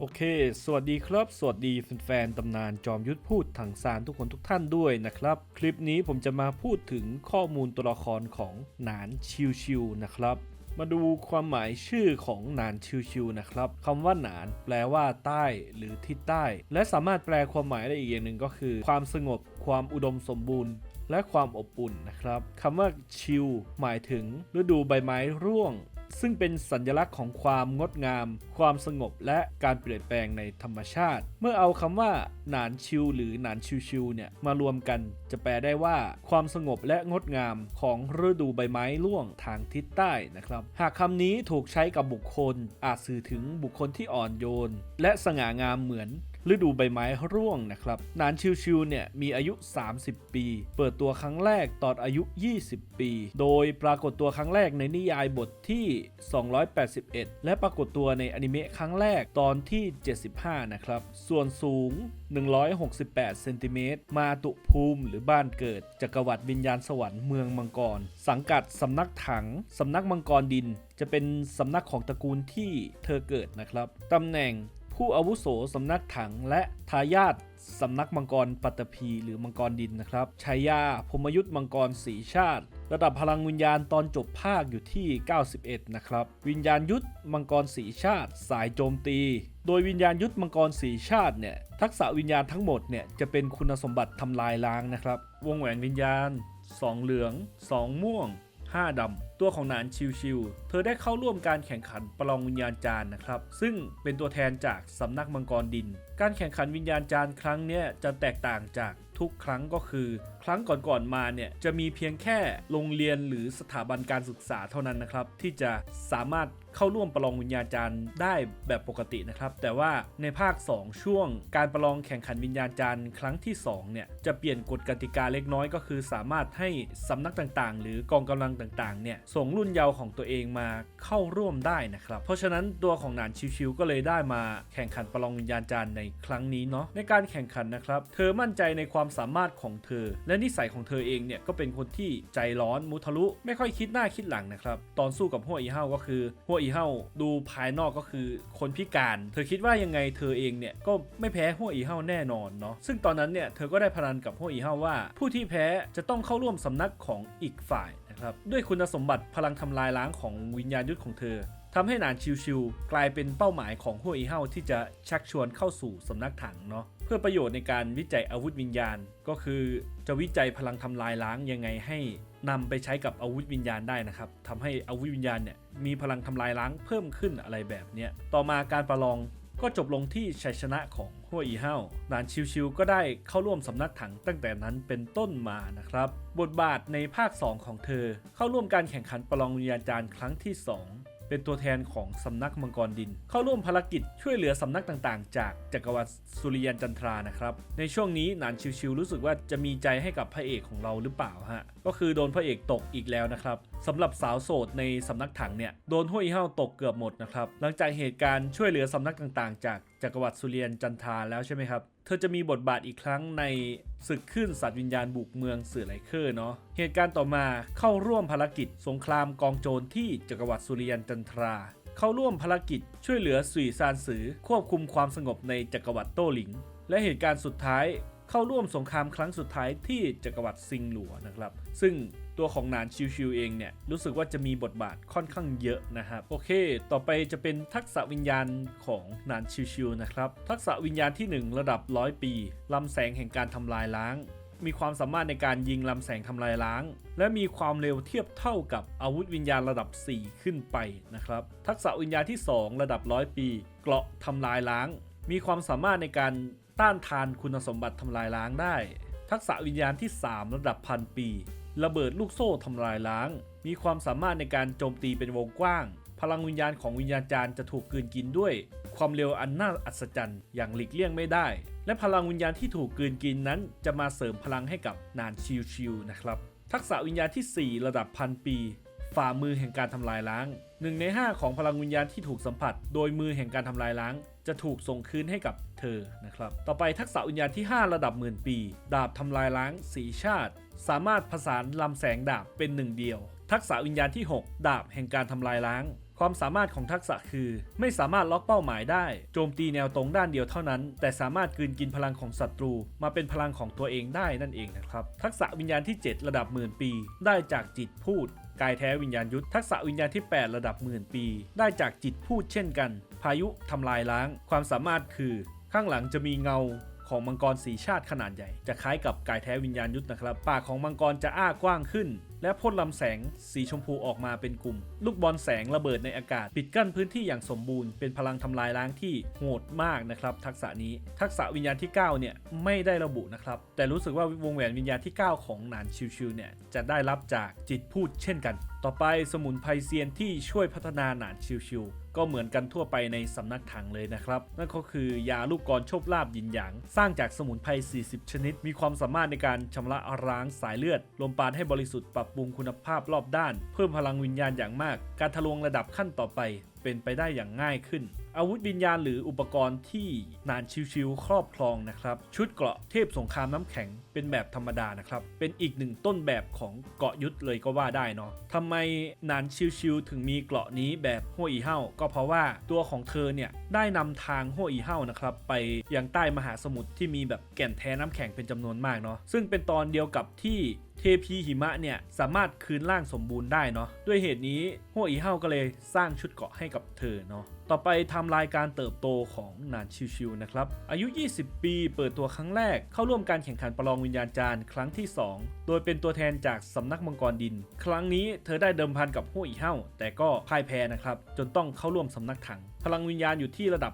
โอเค สวัสดีครับ สวัสดีแฟนๆตำนานจอมยุทธพูดถังซานทุกคนทุกท่านด้วยนะครับ คลิปนี้ผมจะมาพูดถึงข้อมูลตัวละครของหนานชิวๆนะครับ มาดูความหมายชื่อของหนานชิวๆนะครับคำว่าหนาน แปลว่าใต้หรือทิศใต้ และสามารถแปลความหมายได้อีกอย่างหนึ่งก็คือ ความสงบ ความอุดมสมบูรณ์และความอบอุ่นนะครับคำว่าชิวหมายถึงฤดูใบไม้ร่วง ซึ่งเป็นสัญลักษณ์ของความงดงาม ความสงบและการเปลี่ยนแปลงในธรรมชาติ เมื่อเอาคำว่าหนานชิวหรือหนานชิวๆเนี่ยมารวมกันจะแปลได้ว่า ความสงบและงดงามของฤดูใบไม้ร่วงทางทิศใต้นะครับ หากคำนี้ถูกใช้กับบุคคล อาจสื่อถึงบุคคลที่อ่อนโยน และสง่างามเหมือน ฤดูใบไม้ร่วงนะครับนานชิวๆเนี่ยมีอายุ 30 ปี เปิดตัวครั้งแรกตอนอายุ 20 ปี โดยปรากฏตัวครั้งแรกในนิยายบทที่ 281 และปรากฏตัวในอนิเมะครั้งแรกตอนที่ 75 นะครับ ส่วนสูง 168 เซนติเมตร มาตุภูมิหรือบ้านเกิด จักรวรรดิวิญญาณสวรรค์เมืองมังกร สังกัดสำนักถัง สำนักมังกรดิน จะเป็นสำนักของตระกูลที่เธอเกิดนะครับ ตำแหน่ง ผู้อาวุโสสำนักถังและทายาทสำนักมังกรปัตตภีหรือมังกรดินนะครับชายาพมยุทธ์มังกรสีชาติ ระดับพลังวิญญาณตอนจบภาคอยู่ที่ 91 นะครับ วิญญาณยุทธมังกรสีชาติ สายโจมตี โดยวิญญาณยุทธมังกรสีชาติเนี่ยทักษะวิญญาณทั้งหมดเนี่ยจะเป็นคุณสมบัติทำลายล้างนะครับ วงแหวนวิญญาณ 2 เหลือง 2 ม่วง 5ดำ ตัวของหนานชิวๆเธอได้เข้าร่วมการแข่งขันประลองวิญญาณจารย์นะครับ ซึ่งเป็นตัวแทนจากสำนักมังกรดิน การแข่งขันวิญญาณจารย์ครั้งนี้จะแตกต่างจากทุกครั้งก็คือ ครั้งก่อนๆมาเนี่ยจะมีเพียงแค่โรงเรียนหรือสถาบันการศึกษาเท่านั้นนะครับ ที่จะสามารถเข้าร่วมประลองวิญญาณจารย์ได้แบบปกตินะครับ แต่ว่าในภาค 2 ช่วง การประลองแข่งขันวิญญาณจารย์ครั้งที่2เนี่ยจะเปลี่ยนกฎกติกาเล็กน้อยก็คือ สามารถให้สำนักต่างๆ หรือกองกำลังต่างๆเนี่ยส่งรุ่นเยาว์ของตัวเองมาเข้าร่วมได้นะครับ เพราะฉะนั้นตัวของหนานชิวๆก็เลยได้มาแข่งขันประลองวิญญาณจารย์ในครั้งนี้เนาะในการแข่งขันนะครับ เธอมั่นใจในความสามารถของเธอ และนิสัยของเธอเองเนี่ยก็เป็นคนที่ใจร้อนมุทะลุ ไม่ค่อยคิดหน้าคิดหลังนะครับตอนสู้กับหัวอีเฮาก็คือหัวอีเฮาดูภายนอกก็คือคนพิการ เธอคิดว่ายังไงเธอเองเนี่ยก็ไม่แพ้หัวอีเฮาแน่นอนเนาะซึ่งตอนนั้นเนี่ยเธอก็ได้พนันกับหัวอีเฮาว่า ผู้ที่แพ้จะต้องเข้าร่วมสำนักของอีกฝ่าย ครับด้วยคุณสมบัติพลังทำลายล้างของวิญญาณยุทธของเธอทำให้หนานชิวๆกลายเป็นเป้าหมายของหัวอีเฮาที่จะชักชวนเข้าสู่สำนักถังเนาะเพื่อประโยชน์ในการวิจัยอาวุธวิญญาณ ก็คือจะวิจัยพลังทำลายล้างยังไงให้นำไปใช้กับอาวุธวิญญาณได้นะครับทำให้อาวุธวิญญาณเนี่ยมีพลังทำลายล้างเพิ่มขึ้นอะไรแบบเนี้ยต่อมาการประลอง ก็จบลงที่ชัยชนะของหัวอีเฮาหนานชิวๆก็ได้เข้าร่วมสำนักถังตั้งแต่นั้นเป็นต้นมานะครับ บทบาทในภาค 2 ของเธอ เข้าร่วมการแข่งขันประลองวิญญาณจารย์ครั้งที่ 2เป็นตัวแทนของสำนักมังกรดิน เข้าร่วมภารกิจช่วยเหลือสำนักต่างๆ จากจักรวรรดิสุริยันจันทรานะครับ ในช่วงนี้หนานชิวๆรู้สึกว่าจะมีใจให้กับพระเอกของเราหรือเปล่าฮะ ก็คือโดนพระเอกตกอีกแล้วนะครับสำหรับสาวโสดในสำนักถังเนี่ยโดนห้วยเฮาตกเกือบหมดนะครับหลังจากเหตุการณ์ช่วยเหลือสำนักต่างๆ จากจักรวรรดิสุเริยันจันทราแล้วใช่ไหมครับเธอจะมีบทบาทอีกครั้งในศึกขึ้นสัตว์วิญญาณบุกเมืองเสือไลเคอร์เนาะเหตุการณ์ต่อมาเข้าร่วมภารกิจสงครามกองโจรที่จักรวรรดิสุเริยันจันทราเข้าร่วมภารกิจช่วยเหลือสุยซานสือควบคุมความสงบในจักรวรรดิโต้หลิง และเหตุการณ์สุดท้าย เข้าร่วมสงครามครั้งสุดท้ายที่จักรวรรดิซิงหลัวนะครับ ซึ่งตัวของนานชิวๆเองเนี่ยรู้สึกว่าจะมีบทบาทค่อนข้างเยอะนะครับโอเค ต่อไปจะเป็นทักษะวิญญาณของนานชิวๆนะครับทักษะวิญญาณที่ 1 ระดับ 100 ปีลำแสงแห่งการทำลายล้าง มีความสามารถในการยิงลำแสงทำลายล้าง และมีความเร็วเทียบเท่ากับอาวุธวิญญาณระดับ 4 ขึ้นไปนะครับทักษะวิญญาณที่ 2 ระดับ 100 ปี เกราะทำลายล้าง มีความสามารถในการ ต้านทานคุณสมบัติทำลายล้างได้ ทักษะวิญญาณที่ 3 ระดับพันปี ระเบิดลูกโซ่ทำลายล้าง มีความสามารถในการโจมตีเป็นวงกว้าง พลังวิญญาณของวิญญาณจารย์จะถูกกืนกินด้วย ความเร็วอันน่าอัศจรรย์อย่างหลีกเลี่ยงไม่ได้ และพลังวิญญาณที่ถูกกืนกินนั้นจะมาเสริมพลังให้กับนานชิวๆนะครับ ทักษะวิญญาณที่ 4 ระดับพันปีฝ่ามือแห่งการทำลายล้าง1ใน 5 ของพลังวิญญาณที่ถูกสัมผัส โดยมือแห่งการทำลายล้าง จะถูกส่งคืนให้กับเธอนะครับ ต่อไปทักษะวิญญาณที่ 5 ระดับหมื่นปี ดาบทำลายล้างสีชาติ สามารถผสานลำแสงดาบเป็นหนึ่งเดียว ทักษะวิญญาณที่ 6 ดาบแห่งการทำลายล้าง ความสามารถของทักษะคือ ไม่สามารถล็อกเป้าหมายได้ โจมตีแนวตรงด้านเดียวเท่านั้น แต่สามารถกลืนกินพลังของศัตรู มาเป็นพลังของตัวเองได้นั่นเองนะครับ ทักษะวิญญาณที่ 7 ระดับหมื่นปี ได้จากจิตพูดกายแท้วิญญาณยุทธทักษะวิญญาณที่ 8 ระดับหมื่นปี ได้จากจิตพูดเช่นกัน พายุทำลายล้าง ความสามารถคือ ข้างหลังจะมีเงาของมังกรสีชาติขนาดใหญ่ จะคล้ายกับกายแท้วิญญาณยุทธนะครับ ปากของมังกรจะอ้ากว้างขึ้น และพ่นลำแสงสีชมพูออกมาเป็นกลุ่ม ลูกบอลแสงระเบิดในอากาศ ปิดกั้นพื้นที่อย่างสมบูรณ์เป็นพลังทำลายล้างที่โหดมากนะครับ ทักษะนี้ทักษะวิญญาณที่ 9 เนี่ย ไม่ได้ระบุนะครับ แต่รู้สึกว่าวงแหวนวิญญาณที่ 9 ของหนานชิวๆเนี่ยจะได้รับจากจิตพูดเช่นกันต่อไปสมุนไพรเซียนที่ช่วยพัฒนาหนานชิวๆก็เหมือนกันทั่วไปในสำนักถังเลยนะครับ นั่นก็คือยาลูกกรโชคลาบยินหยาง สร้างจากสมุนไพร 40 ชนิด มีความสามารถในการชำระล้างสายเลือด ลมปราณให้บริสุทธิ์ปรับปรุงคุณภาพรอบด้าน เพิ่มพลังวิญญาณอย่างมาก การทะลวงระดับขั้นต่อไป เป็นไปได้อย่างง่ายขึ้น อาวุธวิญญาณหรืออุปกรณ์ที่นานชิวๆครอบครองนะครับ ชุดเกราะเทพสงครามน้ำแข็งเป็นแบบธรรมดานะครับ เป็นอีกหนึ่งต้นแบบของเกราะยุทธเลยก็ว่าได้เนาะทำไมนานชิวๆถึงมีเกราะนี้แบบห้วยอีเฮาก็เพราะว่าตัวของเธอเนี่ยได้นำทางห้วยอีเฮานะครับไปยังใต้มหาสมุทรที่มีแบบแก่นแท้น้ำแข็งเป็นจำนวนมากเนาะซึ่งเป็นตอนเดียวกับที่ เทพีหิมะเนี่ยสามารถคืนร่างสมบูรณ์ได้เนาะด้วยเหตุนี้หัวอีเฮาก็เลยสร้างชุดเกาะให้กับเธอเนาะต่อไปทำลายการเติบโตของนานชิวๆนะครับ อายุ 20 ปีเปิดตัวครั้งแรกเข้าร่วมการแข่งขันประลองวิญญาณจารย์ครั้งที่ 2 โดยเป็นตัวแทนจากสำนักมังกรดิน ครั้งนี้เธอได้เดิมพันกับหัวอีเฮาแต่ก็พ่ายแพ้นะครับจนต้องเข้าร่วมสำนักถัง พลังวิญญาณอยู่ที่ระดับ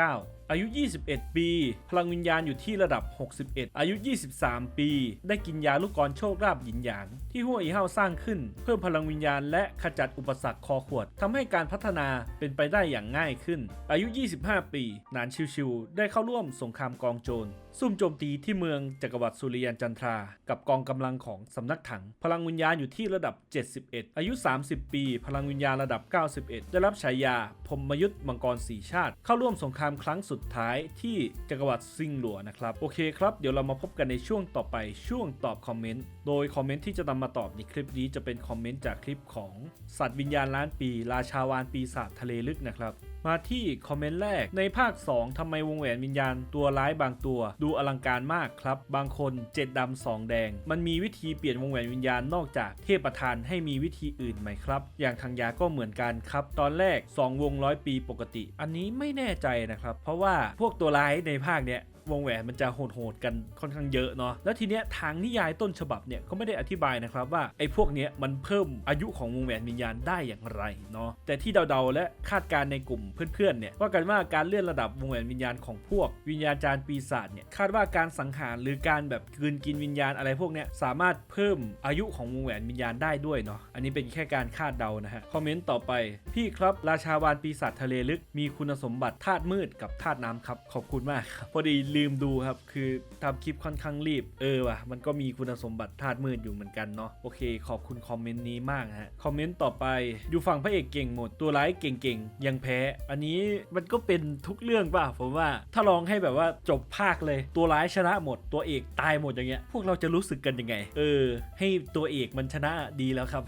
59 อายุ 21 ปี พลังวิญญาณอยู่ที่ระดับ 61 อายุ 23 ปี ได้กินยาลูกกรโชคลาภหยินหยาง ที่หัวอีเฮาสร้างขึ้น เพิ่มพลังวิญญาณและขจัดอุปสรรคคอขวดทำให้การพัฒนาเป็นไปได้อย่างง่ายขึ้น อายุ 25 ปี นานชิวๆได้เข้าร่วมสงครามกองโจร ซุ่มโจมตีที่เมืองจักรวรรดิสุริยันจันทรา กับกองกำลังของสำนักถัง พลังวิญญาณอยู่ที่ระดับ 71 อายุ 30 ปี พลังวิญญาณระดับ 91 ได้รับฉายาพมยุทธ์มังกรสีชาติ เข้าร่วมสงครามครั้งสุดท้ายที่จักรวรรดิซิงหลัวนะครับ โอเคครับ เดี๋ยวเรามาพบกันในช่วงต่อไปช่วงตอบคอมเมนต์ โดยคอมเมนต์ที่จะนำมาตอบในคลิปนี้จะเป็นคอมเมนต์จากคลิปของสัตว์วิญญาณล้านปี ราชาวานปีศาจทะเลลึกนะครับ มาที่คอมเมนต์แรกในภาค 2ทำไมวงแหวนวิญญาณตัวร้ายบางตัว ดูอลังการมากครับ บางคนเจ็ดดำสองแดง มันมีวิธีเปลี่ยนวงแหวนวิญญาณนอกจากเทพประธานให้มีวิธีอื่นไหมครับ อย่างทางยาก็เหมือนกันครับ ตอนแรก 2 วงร้อยปีปกติ อันนี้ไม่แน่ใจนะครับ เพราะว่าพวกตัวร้ายในภาคเนี้ยวงแหวนมันจะโหดๆกันค่อนข้างเยอะเนาะแล้วทีเนี้ยทางนิยายต้นฉบับเนี่ยก็ไม่ได้อธิบายนะครับว่าไอ้พวกเนี้ยมันเพิ่มอายุของวงแหวนวิญญาณได้อย่างไรเนาะแต่ที่เดาๆและคาดการในกลุ่มเพื่อนๆเนี่ยว่ากันว่าการเลื่อนระดับวงแหวนวิญญาณของพวก วิญญาณจารย์ปีศาจเนี่ยคาดว่าการสังหารหรือการแบบกืนกินวิญญาณอะไรพวกเนี้ยสามารถเพิ่มอายุของวงแหวนวิญญาณได้ด้วยเนาะอันนี้เป็นแค่การคาดเดานะฮะคอมเมนต์ต่อไปพี่ครับราชาวานปีศาจทะเลลึกมีคุณสมบัติธาตุมืดกับธาตุน้ำครับขอบคุณมากพอดีลืมดูครับ คือทำคลิปค่อนข้างรีบ เออว่ะ มันก็มีคุณสมบัติธาตุมืดอยู่เหมือนกันเนาะ โอเค ขอบคุณคอมเมนต์นี้มากฮะ คอมเมนต์ต่อไป อยู่ฝั่งพระเอกเก่งหมด ตัวร้ายเก่งๆ ยังแพ้ อันนี้มันก็เป็นทุกเรื่องป่ะ ผมว่า ถ้าลองให้แบบว่าจบภาคเลย ตัวร้ายชนะหมด ตัวเอกตายหมดอย่างเงี้ย พวกเราจะรู้สึกกันยังไง เออ ให้ตัวเอกมันชนะดีแล้วครับ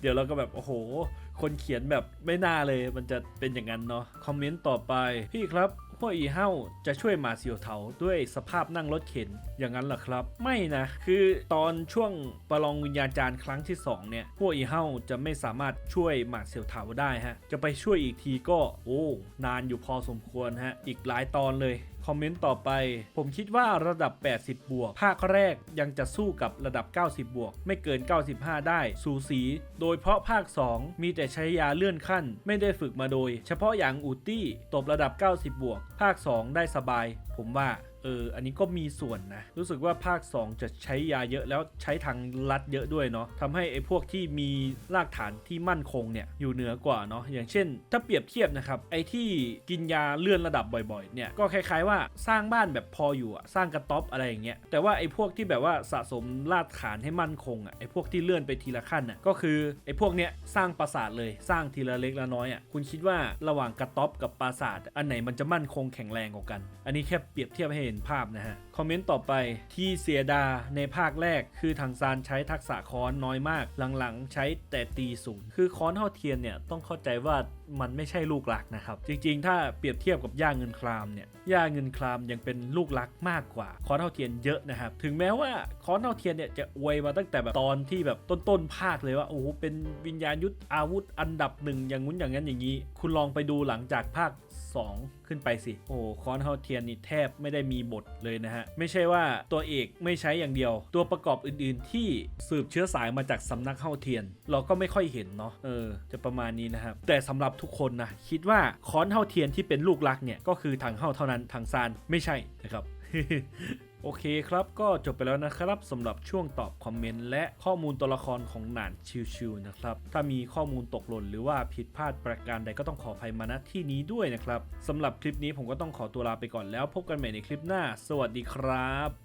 เดี๋ยวเราก็แบบ โอ้โห คนเขียนแบบไม่น่าเลย มันจะเป็นอย่างนั้นเนาะ คอมเมนต์ต่อไป พี่ครับ พวกอีเฮาจะช่วยมาเซียวเถาด้วยสภาพนั่งรถเข็นอย่างนั้นเหรอครับ ไม่นะ คือตอนช่วงประลองวิญญาณจารย์ครั้งที่ 2 เนี่ย พวกอีเฮาจะไม่สามารถช่วยมาเซียวเถาได้ฮะ จะไปช่วยอีกทีก็โอ้นานอยู่พอสมควรฮะ อีกหลายตอนเลย คอมเมนต์ต่อไป ผมคิดว่าระดับ 80 บวก ภาคแรกยังจะสู้กับระดับ 90 บวก ไม่เกิน 95 ได้ สูสี โดยเพราะภาค 2 มีแต่ใช้ยาเลื่อนขั้น ไม่ได้ฝึกมาโดย เฉพาะอย่างอูตี้ตบระดับ 90 บวก ภาค 2 ได้สบาย ผมว่า เออ อันนี้ก็มีส่วนนะ รู้สึกว่าภาค 2 จะใช้ยาเยอะแล้วใช้ทางลัดเยอะด้วยเนาะทำให้ไอ้พวกที่มีรากฐานที่มั่นคงเนี่ยอยู่เหนือกว่าเนาะ อย่างเช่น ถ้าเปรียบเทียบนะครับ ไอ้ที่กินยาเลื่อนระดับบ่อยๆ เนี่ย ก็คล้ายๆว่าสร้างบ้านแบบพออยู่อะสร้างกระต๊อบอะไรอย่างเงี้ย แต่ว่าไอ้พวกที่แบบว่าสะสมรากฐานให้มั่นคงอะไอ้พวกที่เลื่อนไปทีละขั้นอะก็คือไอ้พวกเนี้ยสร้างปราสาทเลย สร้างทีละเล็กละน้อยอะคุณคิดว่าระหว่างกระต๊อบกับปราสาท อันไหนมันจะมั่นคงแข็งแรงกว่ากัน อันนี้แค่เปรียบเทียบให้นห็นภาพนะฮะ คอมเมนต์ต่อไปที่เสียดาในภาคแรก คือทางซานใช้ทักษะค้อนน้อยมาก หลังๆ ใช้แต่ตีศูนย์คือค้อนเท่าเทียนเนี่ยต้องเข้าใจว่า มันไม่ใช่ลูกหลักนะครับ จริงๆ ถ้าเปรียบเทียบกับย่าเงินครามเนี่ยย่าเงินครามยังเป็นลูกหลักมากกว่าค้อนเท่าเทียนเยอะนะครับ ถึงแม้ว่าค้อนเท่าเทียนเนี่ยจะอวยมาตั้งแต่แบบตอนที่แบบต้นๆภาคเลยว่าโอ้โหเป็นวิญญาณยุทธอาวุธอันดับหนึ่งอย่างงู้นอย่างนั้นอย่างนี้ คุณลองไปดูหลังจากภาค 2 ขึ้นไปสิ โอ้ค้อนเฮาเทียนนี่แทบไม่ได้มีบทเลยนะฮะ ไม่ใช่ว่าตัวเอกไม่ใช้อย่างเดียว ตัวประกอบอื่นๆ ที่สืบเชื้อสายมาจากสำนักเฮาเทียน เราก็ไม่ค่อยเห็นเนาะเออ จะประมาณนี้นะครับ แต่สำหรับทุกคนนะคิดว่าค้อนเฮาเทียนที่เป็นลูกรักเนี่ยก็คือทางเฮาเท่านั้นทางซานไม่ใช่นะครับโอเคครับก็จบไปแล้วนะครับสำหรับช่วงตอบคอมเมนต์และข้อมูลตัวละครของหนานชิวๆนะครับ ถ้ามีข้อมูลตกหล่นหรือว่าผิดพลาดประการใดก็ต้องขออภัยมาณที่นี้ด้วยนะครับสำหรับคลิปนี้ผมก็ต้องขอตัวลาไปก่อนแล้ว พบกันใหม่ในคลิปหน้า สวัสดีครับ